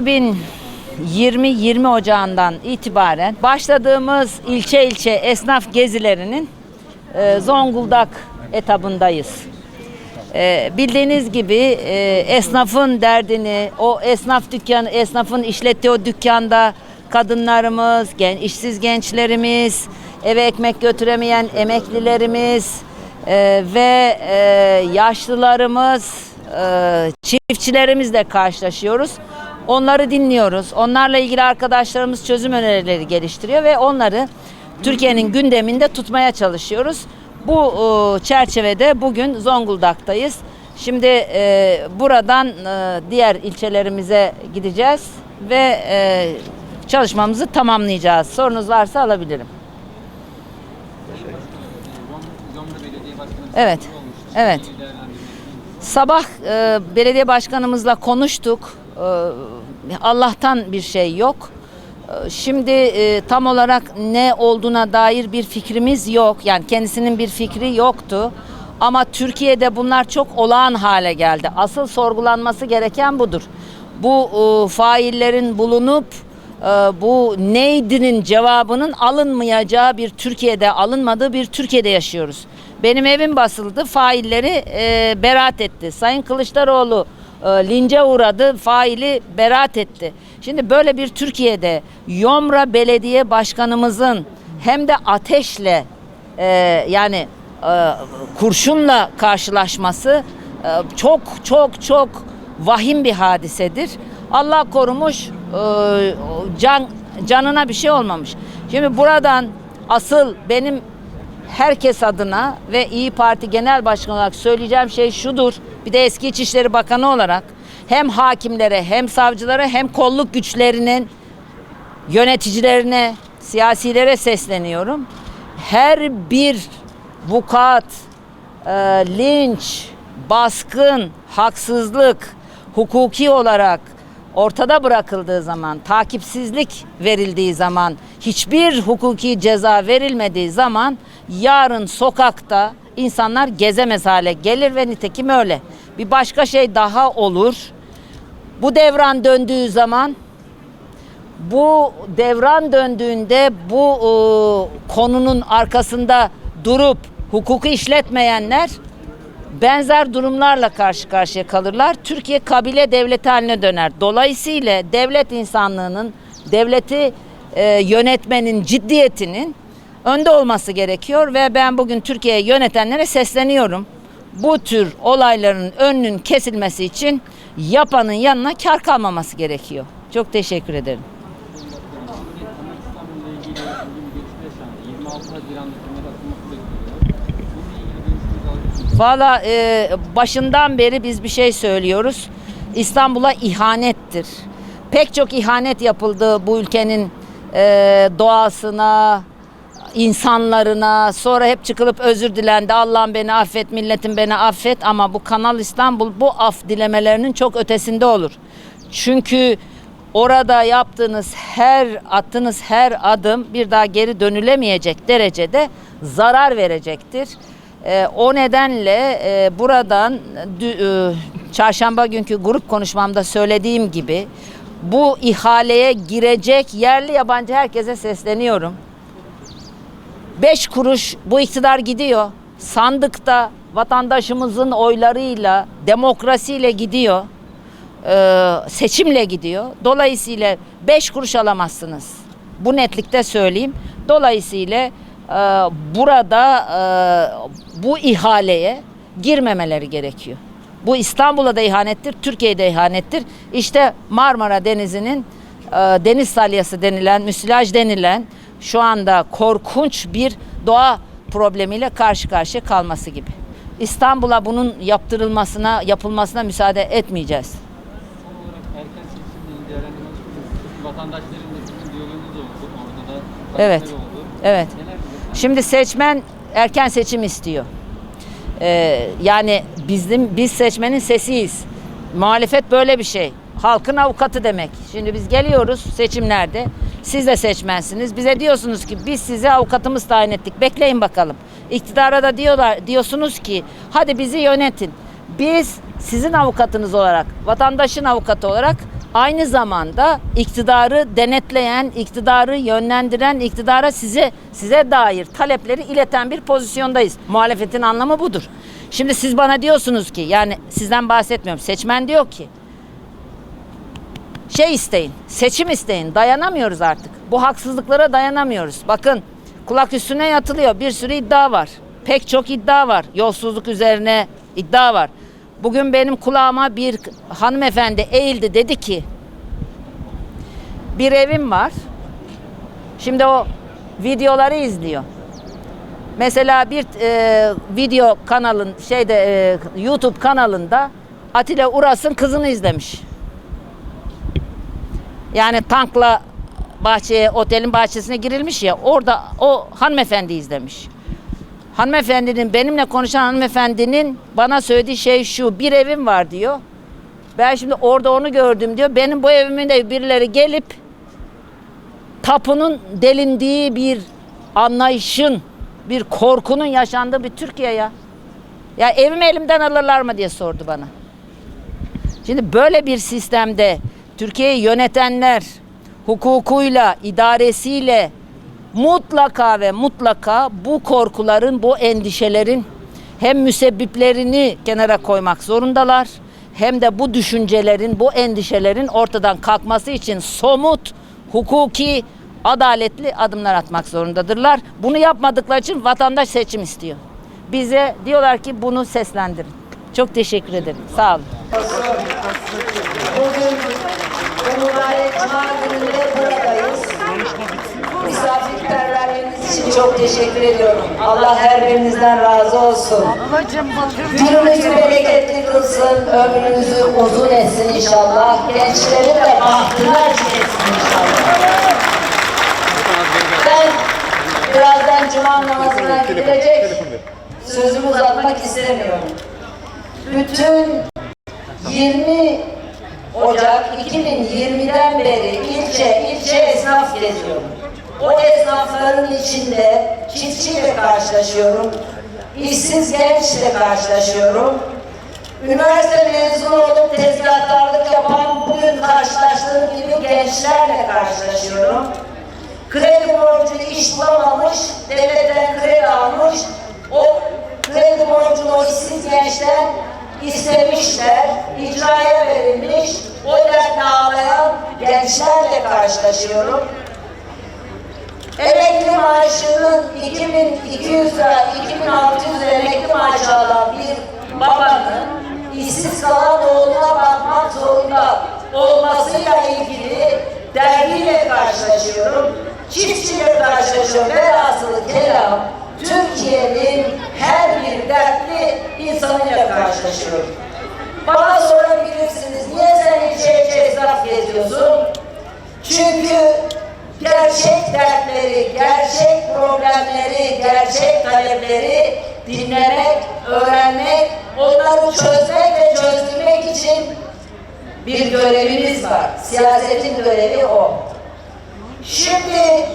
2020 Ocağı'ndan itibaren başladığımız ilçe ilçe esnaf gezilerinin e, Zonguldak etabındayız. E, bildiğiniz gibi e, esnafın derdini, o esnaf dükkanı, esnafın işlettiği o dükkanda kadınlarımız, gen, işsiz gençlerimiz, eve ekmek götüremeyen emeklilerimiz e, ve e, yaşlılarımız, e, çiftçilerimizle karşılaşıyoruz. Onları dinliyoruz. Onlarla ilgili arkadaşlarımız çözüm önerileri geliştiriyor ve onları Türkiye'nin gündeminde tutmaya çalışıyoruz. Bu e, çerçevede bugün Zonguldak'tayız. Şimdi e, buradan e, diğer ilçelerimize gideceğiz ve çalışmamızı tamamlayacağız. Sorunuz varsa alabilirim. Evet. Evet. Sabah e, belediye başkanımızla konuştuk. E, Allah'tan bir şey yok. E, Şimdi e, tam olarak ne olduğuna dair bir fikrimiz yok. Yani kendisinin bir fikri yoktu. Ama Türkiye'de bunlar çok olağan hale geldi. Asıl sorgulanması gereken budur. Bu e, faillerin bulunup e, bu neydinin cevabının alınmayacağı bir Türkiye'de, alınmadığı bir Türkiye'de yaşıyoruz. Benim evim basıldı, failleri e, beraat etti. Sayın Kılıçdaroğlu e, lince uğradı, faili beraat etti. Şimdi böyle bir Türkiye'de Yomra Belediye Başkanımızın hem de ateşle e, yani e, kurşunla karşılaşması e, çok çok çok vahim bir hadisedir. Allah korumuş, e, can canına bir şey olmamış. Şimdi buradan asıl benim herkes adına ve İyi Parti Genel Başkanı olarak söyleyeceğim şey şudur. Bir de eski İçişleri Bakanı olarak hem hakimlere hem savcılara hem kolluk güçlerinin yöneticilerine, siyasilere sesleniyorum. Her bir vukuat, e, linç, baskın, haksızlık, hukuki olarak ortada bırakıldığı zaman, takipsizlik verildiği zaman, hiçbir hukuki ceza verilmediği zaman yarın sokakta insanlar gezemez hale gelir ve nitekim öyle. Bir başka şey daha olur. Bu devran döndüğü zaman bu devran döndüğünde bu e, konunun arkasında durup hukuku işletmeyenler benzer durumlarla karşı karşıya kalırlar. Türkiye kabile devleti haline döner. Dolayısıyla devlet insanlığının, devleti e, yönetmenin ciddiyetinin önde olması gerekiyor ve ben bugün Türkiye'yi yönetenlere sesleniyorum. Bu tür olayların önünün kesilmesi için yapanın yanına kar kalmaması gerekiyor. Çok teşekkür ederim. İstanbul'la ilgili bugün bir görüşme yaşandı. 26 Haziran'da hükümet atılması bekleniyor. Bununla ilgili görüşünüzü alır mısınız? Valla e, başından beri biz bir şey söylüyoruz. İstanbul'a ihanettir. Pek çok ihanet yapıldı bu ülkenin e, doğasına, insanlarına. Sonra hep çıkılıp özür dilendi. Allah'ım beni affet, milletim beni affet. Ama bu Kanal İstanbul bu af dilemelerinin çok ötesinde olur. Çünkü orada yaptığınız her attığınız her adım bir daha geri dönülemeyecek derecede zarar verecektir. Ee, o nedenle e, buradan e, çarşamba günkü grup konuşmamda söylediğim gibi bu ihaleye girecek yerli yabancı herkese sesleniyorum. Beş kuruş bu iktidar gidiyor. Sandıkta vatandaşımızın oylarıyla, demokrasiyle gidiyor. Ee, seçimle gidiyor. Dolayısıyla beş kuruş alamazsınız. Bu netlikte söyleyeyim. Dolayısıyla e, burada e, bu ihaleye girmemeleri gerekiyor. Bu İstanbul'a da ihanettir, Türkiye'de ihanettir. İşte Marmara Denizi'nin e, deniz salyası denilen, müsilaj denilen şu anda korkunç bir doğa problemiyle karşı karşıya kalması gibi. İstanbul'a bunun yaptırılmasına, yapılmasına müsaade etmeyeceğiz. Evet. Evet. Şimdi seçmen erken seçim istiyor. Ee, yani bizim biz seçmenin sesiyiz. Muhalefet böyle bir şey. Halkın avukatı demek. Şimdi biz geliyoruz seçimlerde. Siz de seçmensiniz. Bize diyorsunuz ki biz size avukatımız tayin ettik. Bekleyin bakalım. İktidara da diyorlar diyorsunuz ki hadi bizi yönetin. Biz sizin avukatınız olarak, vatandaşın avukatı olarak aynı zamanda iktidarı denetleyen, iktidarı yönlendiren, iktidara size size dair talepleri ileten bir pozisyondayız. Muhalefetin anlamı budur. Şimdi siz bana diyorsunuz ki yani sizden bahsetmiyorum. Seçmen diyor ki şey isteyin, seçim isteyin. Dayanamıyoruz artık. Bu haksızlıklara dayanamıyoruz. Bakın kulak üstüne yatılıyor. Bir sürü iddia var. Pek çok iddia var. Yolsuzluk üzerine iddia var. Bugün benim kulağıma bir hanımefendi eğildi dedi ki bir evim var. Şimdi o videoları izliyor. Mesela bir e, video kanalın şeyde e, YouTube kanalında Atilla Uras'ın kızını izlemiş. Yani tankla bahçeye, otelin bahçesine girilmiş ya orada o hanımefendi izlemiş. Hanımefendinin benimle konuşan hanımefendinin bana söylediği şey şu bir evim var diyor. Ben şimdi orada onu gördüm diyor. Benim bu evimin de birileri gelip tapunun delindiği bir anlayışın, bir korkunun yaşandığı bir Türkiye ya. Ya evimi elimden alırlar mı diye sordu bana. Şimdi böyle bir sistemde Türkiye'yi yönetenler hukukuyla, idaresiyle mutlaka ve mutlaka bu korkuların, bu endişelerin hem müsebbiplerini kenara koymak zorundalar hem de bu düşüncelerin, bu endişelerin ortadan kalkması için somut, hukuki, adaletli adımlar atmak zorundadırlar. Bunu yapmadıkları için vatandaş seçim istiyor. Bize diyorlar ki bunu seslendirin. Çok teşekkür ederim. Sağ olun. Mübarek Cuma gününde buradayız. Misafirperverliğiniz için çok teşekkür ediyorum. Allah her birinizden razı olsun. Gününüzü bereketli kılsın, ömrünüzü uzun etsin inşallah. Gençlerin de bahtını açık etsin inşallah. Ben birazdan Cuma namazına gidilecek. Sözümü uzatmak istemiyorum. Bütün 20 Ocak 2020'den beri ilçe ilçe esnaf geziyorum. O esnafların içinde çiftçiyle karşılaşıyorum. işsiz gençle karşılaşıyorum. Üniversite mezunu olup tezgahtarlık yapan bugün karşılaştığım gibi gençlerle karşılaşıyorum. Kredi borcu iş bulamamış, devletten kredi almış, o kredi borcunu o işsiz gençler istemişler, icraya verilmiş, o dertle ağlayan gençlerle karşılaşıyorum. Emekli maaşının 2200 lira, 2600 lira emekli maaşı alan bir babanın işsiz kalan oğluna bakmak zorunda olmasıyla ilgili dergiyle karşılaşıyorum. Çiftçiyle karşılaşıyorum. Velhasılı kelam Türkiye'nin her bir dertli insanıyla karşılaşıyorum. Bana sorabilirsiniz, niye sen ilçe esnaf geziyorsun? Çünkü gerçek dertleri, gerçek problemleri, gerçek talepleri dinlemek, öğrenmek, onları çözmek ve çözdürmek için bir görevimiz var. Siyasetin görevi o. Şimdi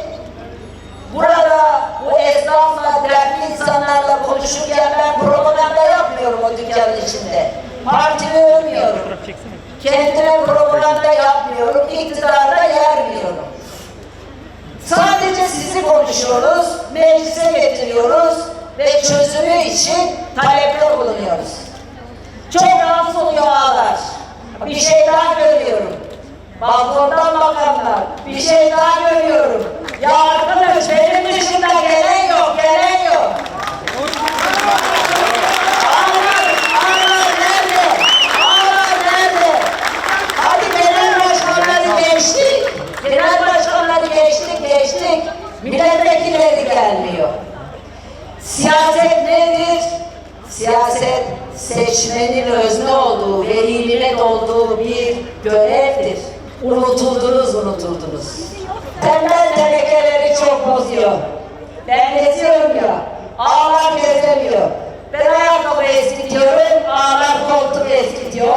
burada bu esnafla, dertli insanlarla konuşurken ben propaganda yapmıyorum o dükkanın içinde. Partimi övmüyorum. Kendime propaganda yapmıyorum, iktidarda yermiyorum. Sadece sizi konuşuyoruz, meclise getiriyoruz ve çözümü için talepte bulunuyoruz. Çok rahatsız oluyor ağlar. Bir şey daha görüyorum. Balkondan bakanlar, bir şey daha görüyorum. Ya arkadaş benim dışında gelen yok, gelen yok. Unutuldunuz. Tembel tenekeleri çok bozuyor. Ben geziyorum ya, ağlar gezemiyor. Ben ayakkabı eskitiyorum, ağlar koltuk eskitiyor.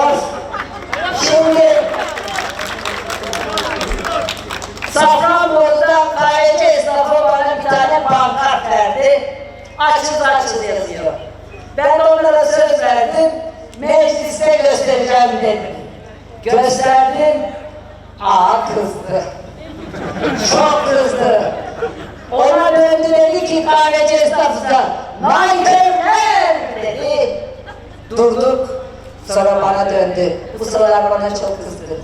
Şimdi Safranbolu'da kahveci esnafı bana bir tane pankart verdi. Açız açız yazıyor. Ben onlara söz verdim. Mecliste göstereceğim dedim. Gösterdim. Aa kızdı. Çok kızdı. Ona döndü dedi ki kahveci esnafıza. Nankörler dedi. Durduk. Sonra bana döndü. Bu sıralar bana çok kızdı.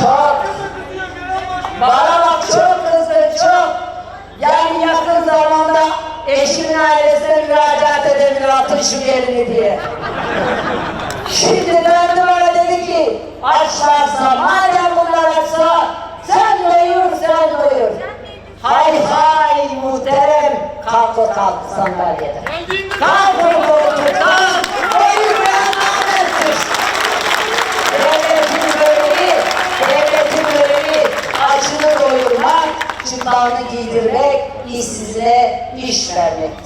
Çok. Bana bak çok kızdı çok. Yani yakın zamanda eşimin ailesine müracaat edebilir atın şu gelini diye. Şimdi döndü bana dedi ki açlarsa madem bunlar açsa sen doyur, sen doyur. Hay hay muhterem. Kalk o kalk sandalyeden. Kalk o koltuğu kalk. Doyur ya namertsiz. Devletin görevi, devletin görevi açını doyurmak, çıtlarını giydirmek, işsizliğe iş vermektir.